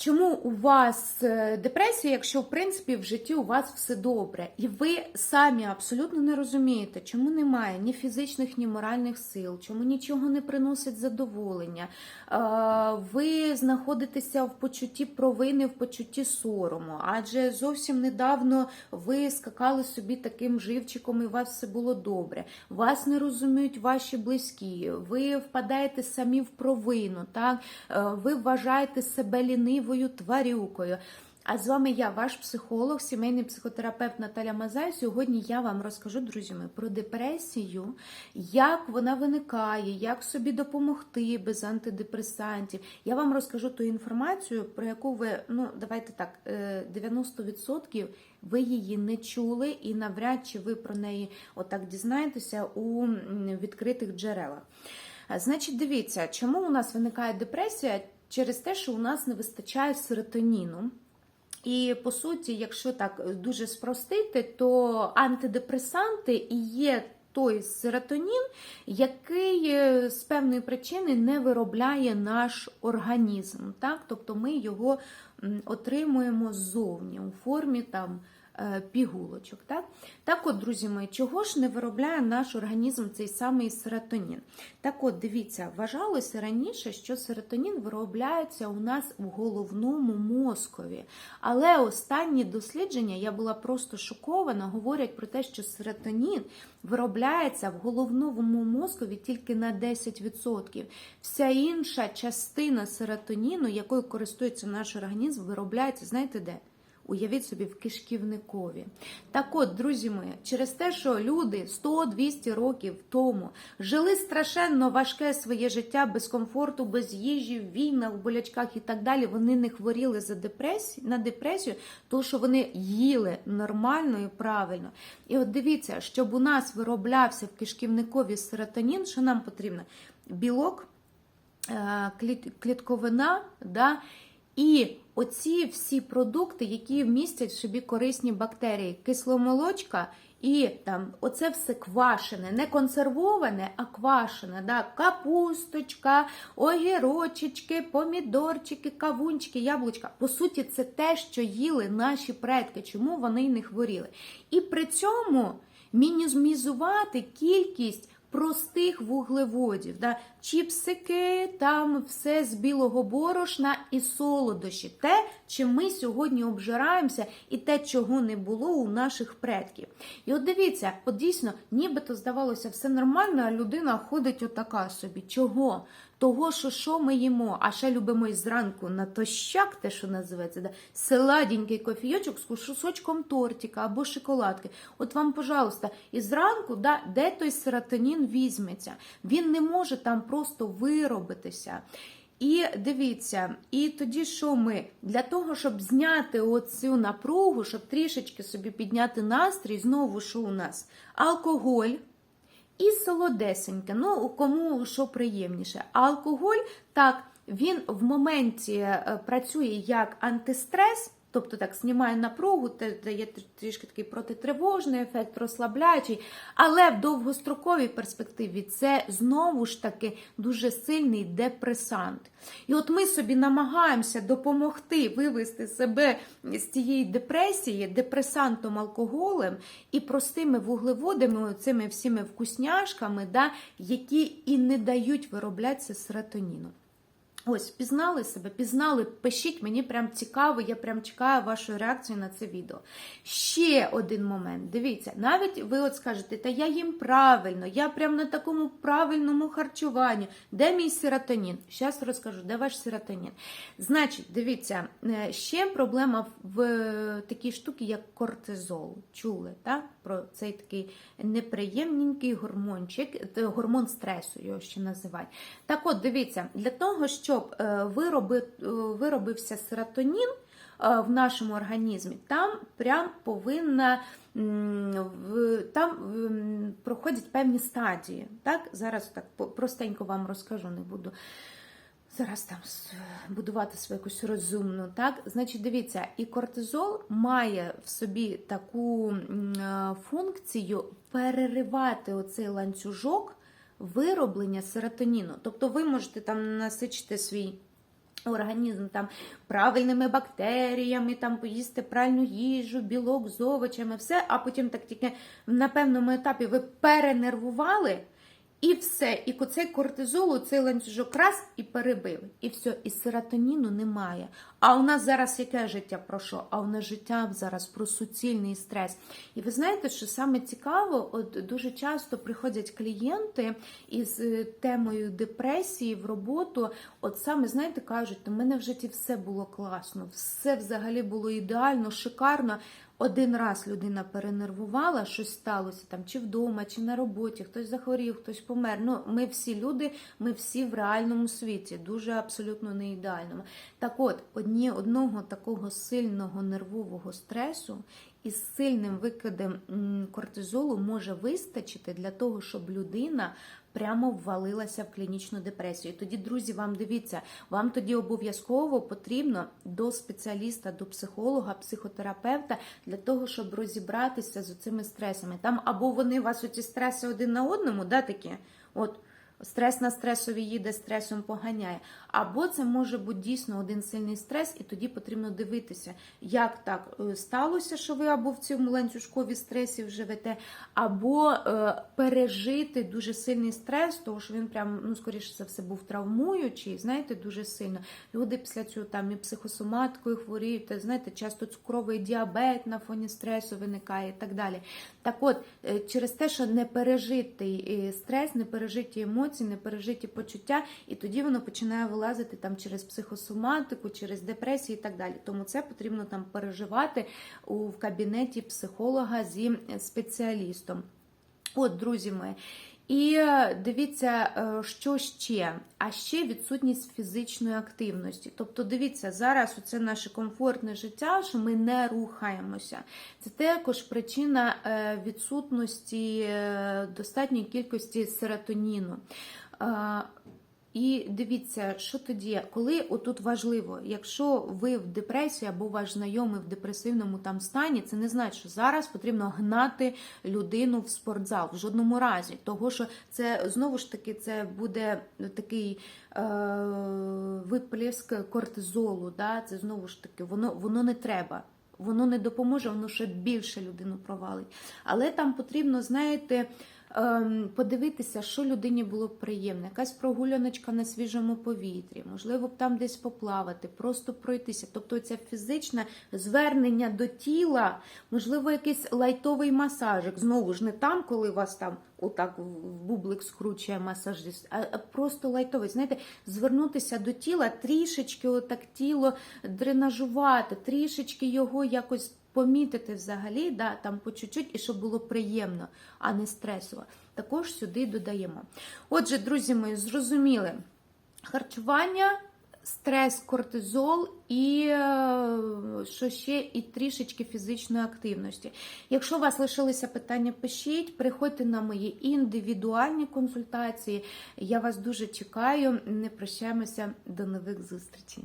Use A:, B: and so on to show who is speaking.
A: Чому у вас е, депресія, якщо в принципі в житті у вас все добре, і ви самі абсолютно не розумієте, чому немає ні фізичних, ні моральних сил, чому нічого не приносить задоволення? Е, Ви знаходитеся в почутті провини, в почутті сорому, адже зовсім недавно ви скакали собі таким живчиком, і у вас все було добре. Вас не розуміють ваші близькі, ви впадаєте самі в провину, так Е, ви вважаєте себе лінивою тварюкою. А з вами я, ваш психолог, сімейний психотерапевт Наталя Мазай. Сьогодні я вам розкажу, друзі мої, про депресію, як вона виникає, як собі допомогти без антидепресантів. Я вам розкажу ту інформацію, про яку ви, ну давайте так, е, 90% ви її не чули, і навряд чи ви про неї отак дізнаєтеся у відкритих джерелах. Значить, дивіться, чому у нас виникає депресія? Через те, що у нас не вистачає серотоніну. І по суті, якщо так дуже спростити, то антидепресанти і є той серотонін, який е, з певної причини не виробляє наш організм. Так? Тобто ми його отримуємо ззовні у формі там. Е, Пігулочок, так? Так от, друзі мої, чого ж не виробляє наш організм цей самий серотонін? Так от, дивіться, вважалося раніше, що серотонін виробляється у нас в головному мозкові. Але останні дослідження, я була просто шокована, говорять про те, що серотонін виробляється в головному мозкові тільки на 10%. Вся інша частина серотоніну, якою користується наш організм, виробляється, знаєте де? Уявіть собі в кишківникові. Так от, друзі мої, через те, що люди 100-200 років тому жили страшенно важке своє життя без комфорту, без їжі, в війнах, в болячках і так далі, вони не хворіли за депресію, на депресію, тому що вони їли нормально і правильно. І от дивіться, щоб у нас вироблявся в кишківникові серотонін, що нам потрібно? Білок, е, клітковина, да, і оці всі продукти, які містять в собі корисні бактерії, кисломолочка і там оце все квашене, не консервоване, а квашене. Да? Капусточка, огірочечки, помідорчики, кавунчики, яблучка. По суті, це те, що їли наші предки, чому вони й не хворіли. І при цьому мінімізувати кількість простих вуглеводів, да? чіпсики, там все з білого борошна і солодощі. Те, чим ми сьогодні обжираємося, і те, чого не було у наших предків. І от дивіться, от дійсно, нібито здавалося, все нормально, а людина ходить отака собі. Чого? Того, що що ми їмо, а ще любимо і зранку на тощак, те, що називається, да? селаденький кофійочок з кусочком тортика або шоколадки. От вам, пожалуйста, і зранку, да, де той серотонін візьметься? Він не може там просто виробитися. І дивіться, і тоді що ми? Для того, щоб зняти оцю напругу, щоб трішечки собі підняти настрій, знову що у нас? Алкоголь. І солодесеньке, ну кому що приємніше. Алкоголь, так, він в моменті е, працює як антистрес, тобто так знімає напругу, дає трішки такий протитривожний ефект, розслабляючий, але в довгостроковій перспективі це знову ж таки дуже сильний депресант. І от ми собі намагаємося допомогти вивести себе з цієї депресії депресантом алкоголем і простими вуглеводами, цими всіми вкусняшками, да, які і не дають вироблятися серотоніну. Ось, пізнали себе, пізнали, пишіть, мені прям цікаво, я прям чекаю вашої реакції на це відео. Ще один момент. Дивіться, навіть ви от скажете, та я їм правильно, я прям на такому правильному харчуванні. Де мій серотонін? Зараз розкажу, де ваш серотонін. Значить, дивіться, е, ще проблема в такій штуці, як кортизол. Чули, так? Про цей такий неприємненький гормончик, гормон стресу, його ще називають. Так от, дивіться, для того, щоб е, е, виробився серотонін е, в нашому організмі, там прям повинна там проходять певні стадії. Так? Зараз так простенько вам розкажу, не буду. Зараз там будувати свою якусь розумну, так? Значить, дивіться, і кортизол має в собі таку функцію переривати оцей ланцюжок вироблення серотоніну. Тобто ви можете там насичити свій Організм там правильними бактеріями, там поїсти правильну їжу, білок з овочами, все, а потім так тільки на певному етапі ви перенервували, і все. І цей кортизол, цей ланцюжок раз і перебили. І все, і серотоніну немає. А у нас зараз яке життя про що? А у нас життя зараз про суцільний стрес. І ви знаєте, що саме цікаво, от дуже часто приходять клієнти із е, темою депресії в роботу. От саме знаєте, кажуть, у мене в житті все було класно, все взагалі було ідеально, шикарно. Один раз людина перенервувала, щось сталося там, чи вдома, чи на роботі, хтось захворів, хтось помер. Ну, ми всі люди, ми всі в реальному світі, дуже абсолютно не ідеальному. Так от, одні, одного такого сильного нервового стресу із сильним викидом кортизолу може вистачити для того, щоб людина прямо ввалилася в клінічну депресію. Тоді, друзі, вам дивіться, вам тоді обов'язково потрібно до спеціаліста, до психолога, психотерапевта для того, щоб розібратися з цими стресами. Там або вони у вас оці стреси один на одному, да, такі, от. Стрес на стресові їде, стресом поганяє. Або це може бути дійсно один сильний стрес, і тоді потрібно дивитися, як так е, сталося, що ви або в цьому ланцюжкові стресів живете, або е, пережити дуже сильний стрес, тому що він прям, ну, скоріше за все, був травмуючий, знаєте, дуже сильно. Люди після цього там і психосоматкою хворіють, та, знаєте, часто цукровий діабет на фоні стресу виникає і так далі. Так от, е, через те, що не пережитий е, стрес, не пережиті емоції, не пережиті почуття, і тоді воно починає вилазити там через психосоматику, через депресію і так далі. Тому це потрібно там переживати у в кабінеті психолога зі спеціалістом. От, друзі мої. І е, дивіться, е, що ще? А ще відсутність фізичної активності. Тобто, дивіться, зараз це наше комфортне життя, що ми не рухаємося. Це також причина е, відсутності достатньої кількості серотоніну. І дивіться, що тоді, коли отут важливо, якщо ви в депресії або ваш знайомий в депресивному там стані, це не значить, що зараз потрібно гнати людину в спортзал в жодному разі. Того, що це знову ж таки це буде такий е, виплеск кортизолу. Да? Це знову ж таки, воно, воно не треба. Воно не допоможе, воно ще більше людину провалить. Але там потрібно, знаєте. Ем, подивитися, що людині було б приємно, якась прогуляночка на свіжому повітрі, можливо, б там десь поплавати, просто пройтися. Тобто, це фізичне звернення до тіла, можливо, якийсь лайтовий масажик. Знову ж не там, коли вас там отак в бублик скручує масажист, а просто лайтовий. Знаєте, звернутися до тіла, трішечки отак тіло дренажувати, трішечки його якось помітити взагалі, да, там по чуть-чуть, і щоб було приємно, а не стресово. Також сюди додаємо. Отже, друзі мої, зрозуміли, харчування. Стрес, кортизол і е, що ще і трішечки фізичної активності. Якщо у вас лишилися питання, пишіть, приходьте на мої індивідуальні консультації. Я вас дуже чекаю. Не прощаємося до нових зустрічей.